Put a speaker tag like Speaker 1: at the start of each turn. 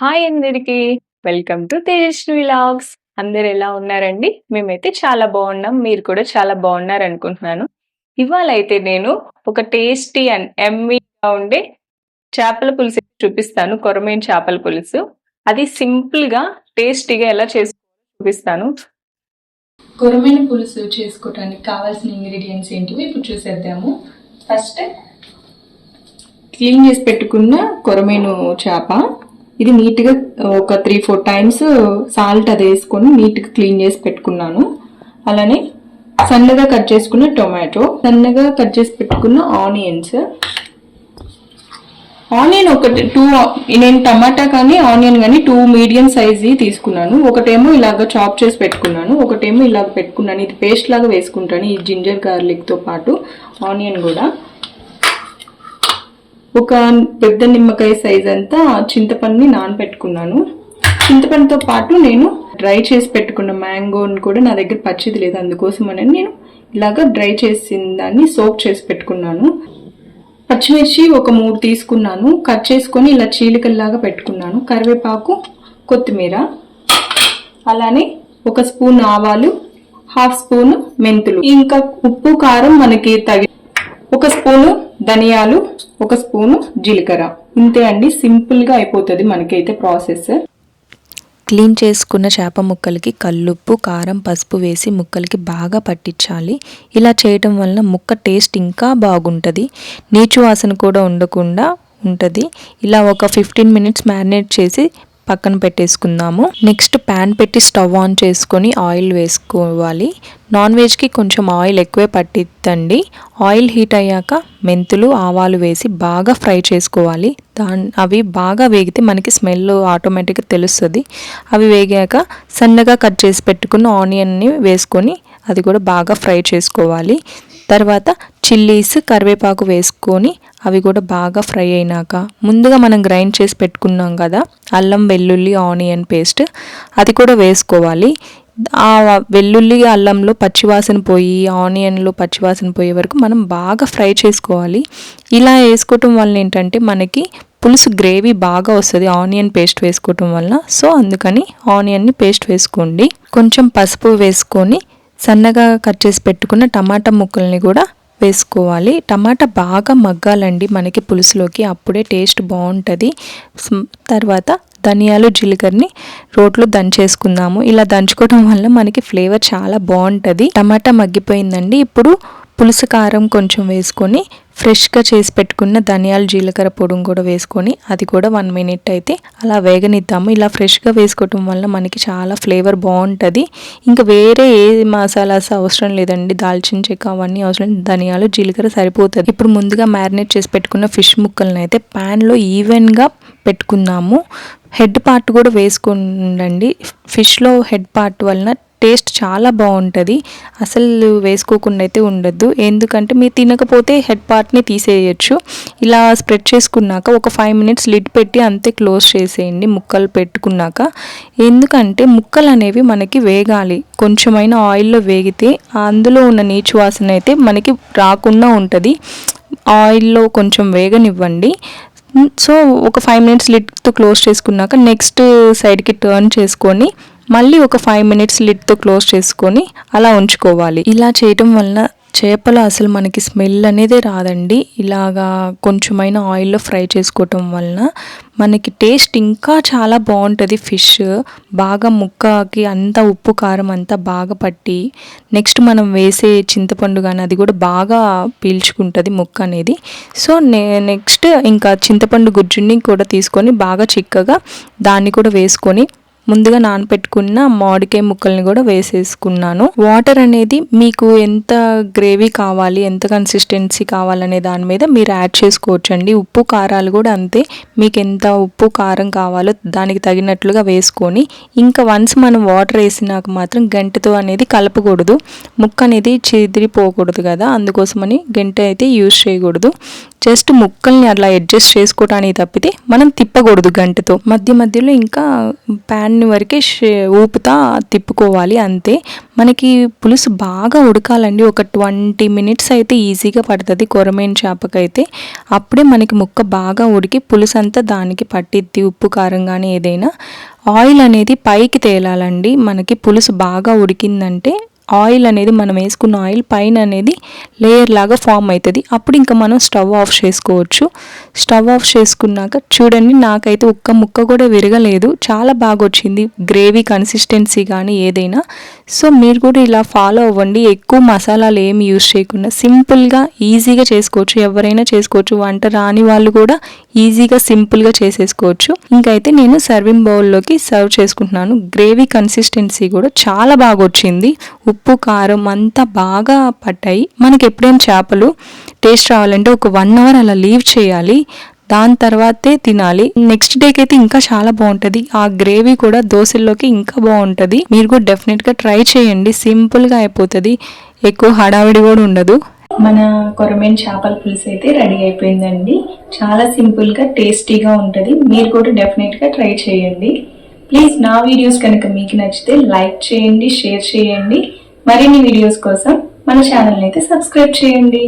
Speaker 1: Hi అందరికి. Welcome to Tejaswi logs అందరు ఎలా ఉన్నారండి? మేమైతే చాలా బాగున్నాం. మీరు కూడా చాలా బాగున్నారు అనుకుంటున్నాను ఇవాళ అయితే నేను ఒక టేస్టీ అండ్ ఎమ్మీగా ఉండే చేపల పులుసు చూపిస్తాను. కొరమేన్ చేపల పులుసు. అది సింపుల్గా టేస్టీగా ఎలా చేసి చూపిస్తాను.
Speaker 2: కొరమైన పులుసు చేసుకోవడానికి కావాల్సిన ఇంగ్రీడియంట్స్ ఏంటివి ఇప్పుడు చూసేద్దాము. ఫస్ట్
Speaker 1: క్లీన్ చేసి పెట్టుకున్న కొరమేను చేప. ఇది నీట్గా ఒక త్రీ ఫోర్ టైమ్స్ సాల్ట్ అది వేసుకొని నీట్గా క్లీన్ చేసి పెట్టుకున్నాను. అలానే సన్నగా కట్ చేసుకున్న టొమాటో సన్నగా కట్ చేసి పెట్టుకున్న ఆనియన్స్. ఆనియన్ ఒకటి టూ నేను టమాటా కానీ ఆనియన్ కానీ టూ మీడియం సైజ్ తీసుకున్నాను. ఒకటేమో ఇలాగ చాప్ చేసి పెట్టుకున్నాను. ఒకటేమో ఇలాగ పెట్టుకున్నాను. ఇది పేస్ట్ లాగా వేసుకుంటాను ఈ జింజర్ గార్లిక్తో పాటు ఆనియన్ కూడా. ఒక పెద్ద నిమ్మకాయ సైజ్ అంతా చింతపండుని నానబెట్టుకున్నాను చింతపండుతో పాటు నేను డ్రై చేసి పెట్టుకున్న మ్యాంగోని కూడా నా దగ్గర పచ్చిది లేదు. అందుకోసం అని నేను ఇలాగ డ్రై చేసిన దాన్ని సోప్ చేసి పెట్టుకున్నాను. పచ్చిమిర్చి ఒక మూడు తీసుకున్నాను. కట్ చేసుకొని ఇలా చీలికల్లాగా పెట్టుకున్నాను. కరివేపాకు కొత్తిమీర అలానే ఒక స్పూన్ ఆవాలు హాఫ్ స్పూన్ మెంతులు. ఇంకా ఉప్పు కారం మనకి తగి ఒక స్పూను ధనియాలు ఒక స్పూను జీలకర్ర. ఇంతే అండి సింపుల్గా అయిపోతుంది మనకైతే ప్రాసెస్.
Speaker 3: క్లీన్ చేసుకున్న చేప ముక్కలకి కల్లుప్పు కారం పసుపు వేసి ముక్కలకి బాగా పట్టించాలి. ఇలా చేయటం వలన ముక్క టేస్ట్ ఇంకా బాగుంటుంది. నీచు వాసన కూడా ఉండకుండా ఉంటుంది. ఇలా ఒక ఫిఫ్టీన్ మినిట్స్ మ్యారినేట్ చేసి పక్కన పెట్టేసుకుందాము. నెక్స్ట్ ప్యాన్ పెట్టి స్టవ్ ఆన్ చేసుకొని ఆయిల్ వేసుకోవాలి. నాన్ వెజ్కి కొంచెం ఆయిల్ ఎక్కువే పట్టిద్దండి. ఆయిల్ హీట్ అయ్యాక మెంతులు ఆవాలు వేసి బాగా ఫ్రై చేసుకోవాలి. దా అవి బాగా వేగితే మనకి స్మెల్ ఆటోమేటిక్గా తెలుస్తుంది. అవి వేగాక సన్నగా కట్ చేసి పెట్టుకున్న ఆనియన్ని వేసుకొని అది కూడా బాగా ఫ్రై చేసుకోవాలి. తర్వాత చిల్లీస్ కరివేపాకు వేసుకొని అవి కూడా బాగా ఫ్రై అయినాక ముందుగా మనం గ్రైండ్ చేసి పెట్టుకున్నాం కదా అల్లం వెల్లుల్లి ఆనియన్ పేస్ట్ అది కూడా వేసుకోవాలి. ఆ వెల్లుల్లి అల్లంలో పచ్చివాసన పోయి ఆనియన్లో పచ్చివాసన పోయే వరకు మనం బాగా ఫ్రై చేసుకోవాలి. ఇలా వేసుకోవటం వల్ల ఏంటంటే మనకి పులుసు గ్రేవీ బాగా వస్తుంది ఆనియన్ పేస్ట్ వేసుకోవటం వల్ల సో అందుకని ఆనియన్ని పేస్ట్ వేసుకోండి. కొంచెం పసుపు వేసుకొని సన్నగా కట్ చేసి పెట్టుకున్న టమాటా ముక్కల్ని కూడా వేసుకోవాలి. టమాటా బాగా మగ్గాలండి మనకి పులుసులోకి అప్పుడే టేస్ట్ బాగుంటుంది. తర్వాత ధనియాలు జీలకర్రని రోట్లో దంచేసుకుందాము. ఇలా దంచుకోవడం వల్ల మనకి ఫ్లేవర్ చాలా బాగుంటుంది. టమాటా మగ్గిపోయిందండి. ఇప్పుడు పులుసు కారం కొంచెం వేసుకొని ఫ్రెష్గా చేసి పెట్టుకున్న ధనియాలు జీలకర్ర పొడిని కూడా వేసుకొని అది కూడా వన్ మినిట్ అయితే అలా వేగనిద్దాము. ఇలా ఫ్రెష్గా వేసుకోవటం వల్ల మనకి చాలా ఫ్లేవర్ బాగుంటుంది. ఇంకా వేరే ఏ మసాలాస్ అవసరం లేదండి. దాల్చిన చెక్క అవన్నీ అవసరం ధనియాలు జీలకర్ర సరిపోతుంది. ఇప్పుడు ముందుగా మ్యారినేట్ చేసి పెట్టుకున్న ఫిష్ ముక్కలను అయితే ప్యాన్లో ఈవెన్గా పెట్టుకుందాము. హెడ్ పార్ట్ కూడా వేసుకోండి ఫిష్లో హెడ్ పార్ట్ వలన టేస్ట్ చాలా బాగుంటుంది. అసలు వేసుకోకుండా అయితే ఉండద్దు. ఎందుకంటే మీరు తినకపోతే హెడ్ పార్ట్ని తీసేయచ్చు. ఇలా స్ప్రెడ్ చేసుకున్నాక ఒక ఫైవ్ మినిట్స్ లిడ్ పెట్టి అంతే క్లోజ్ చేసేయండి ముక్కలు పెట్టుకున్నాక. ఎందుకంటే ముక్కలు అనేవి మనకి వేగాలి. కొంచెమైనా ఆయిల్లో వేగితే అందులో ఉన్న నీచు వాసన అయితే మనకి రాకుండా ఉంటుంది. ఆయిల్లో కొంచెం వేగనివ్వండి. సో ఒక ఫైవ్ మినిట్స్ లిడ్తో క్లోజ్ చేసుకున్నాక నెక్స్ట్ సైడ్కి టర్న్ చేసుకొని మళ్ళీ ఒక ఫైవ్ మినిట్స్ లిడ్తో క్లోజ్ చేసుకొని అలా ఉంచుకోవాలి. ఇలా చేయటం వలన చేపలు అసలు మనకి స్మెల్ అనేది రాదండి. ఇలాగా కొంచెమైన ఆయిల్లో ఫ్రై చేసుకోవటం వలన మనకి టేస్ట్ ఇంకా చాలా బాగుంటుంది ఫిష్ బాగా ముక్కకి అంతా ఉప్పు కారం అంతా బాగా పట్టి నెక్స్ట్ మనం వేసే చింతపండు కానీ అది కూడా బాగా పీల్చుకుంటుంది ముక్క అనేది. సో నే నెక్స్ట్ ఇంకా చింతపండు గుజ్జుని కూడా తీసుకొని బాగా చిక్కగా దాన్ని కూడా వేసుకొని ముందుగా నానపెట్టుకున్న మామిడికాయ ముక్కల్ని కూడా వేసేసుకున్నాను. వాటర్ అనేది మీకు ఎంత గ్రేవీ కావాలి ఎంత కన్సిస్టెన్సీ కావాలనే దాని మీద మీరు యాడ్ చేసుకోవచ్చు అండి ఉప్పు కారాలు కూడా అంతే. మీకు ఎంత ఉప్పు కారం కావాలో దానికి తగినట్లుగా వేసుకొని ఇంకా వన్స్ మనం వాటర్ వేసినాక మాత్రం గంటతో అనేది కలపకూడదు. ముక్క అనేది చెదిరిపోకూడదు కదా అందుకోసమని గంట అయితే యూజ్ చేయకూడదు. జస్ట్ ముక్కల్ని అట్లా అడ్జస్ట్ చేసుకోవడానికి తప్పితే మనం తిప్పకూడదు గంటతో. మధ్య మధ్యలో ఇంకా ప్యాన్ దాన్ని వరకే షే- ఊపుతా తిప్పుకోవాలి అంతే. మనకి పులుసు బాగా ఉడకాలండి. ఒక ట్వంటీ మినిట్స్ అయితే ఈజీగా పడుతుంది కొరమేన్ చేపకైతే. అప్పుడే మనకి ముక్క బాగా ఉడికి పులుసు అంతా దానికి పట్టిద్ది ఉప్పు కారం కానీ ఏదైనా. ఆయిల్ అనేది పైకి తేలాలండి. మనకి పులుసు బాగా ఉడికిందంటే ఆయిల్ అనేది మనం వేసుకున్న ఆయిల్ పైన అనేది లేయర్ లాగా ఫామ్ అవుతుంది. అప్పుడు ఇంకా మనం స్టవ్ ఆఫ్ చేసుకోవచ్చు. స్టవ్ ఆఫ్ చేసుకున్నాక చూడండి నాకైతే ఒక్క ముక్క కూడా విరగలేదు. చాలా బాగా వచ్చింది గ్రేవీ కన్సిస్టెన్సీ కానీ ఏదైనా. సో మీరు కూడా ఇలా ఫాలో అవ్వండి. ఎక్కువ మసాలాలు ఏమి యూజ్ చేయకుండా సింపుల్గా ఈజీగా చేసుకోవచ్చు. ఎవరైనా చేసుకోవచ్చు. వంట రాని వాళ్ళు కూడా ఈజీగా సింపుల్గా చేసేసుకోవచ్చు. ఇంకైతే నేను సర్వింగ్ బౌల్లోకి సర్వ్ చేసుకుంటున్నాను. గ్రేవీ కన్సిస్టెన్సీ కూడా చాలా బాగా వచ్చింది ఉప్పు ఉప్పు కారం అంతా బాగా పట్టాయి. మనకి ఎప్పుడైనా చేపలు టేస్ట్ రావాలంటే ఒక వన్ అవర్ అలా లీవ్ చేయాలి. దాని తర్వాతే తినాలి. నెక్స్ట్ డేకి అయితే ఇంకా చాలా బాగుంటుంది. ఆ గ్రేవీ కూడా దోశల్లోకి ఇంకా బాగుంటుంది. మీరు కూడా డెఫినెట్గా ట్రై చేయండి. సింపుల్గా అయిపోతుంది. ఎక్కువ హడావిడి కూడా ఉండదు.
Speaker 2: మన కొరమేన్ చేపల పులుసు అయితే రెడీ అయిపోయిందండి. చాలా సింపుల్గా టేస్టీగా ఉంటుంది. మీరు కూడా డెఫినెట్గా ట్రై చేయండి. ప్లీజ్ నా వీడియోస్ కనుక మీకు నచ్చితే లైక్ చేయండి షేర్ చేయండి. మరిన్ని వీడియోస్ కోసం మన ఛానల్ అయితే సబ్స్క్రైబ్ చేయండి.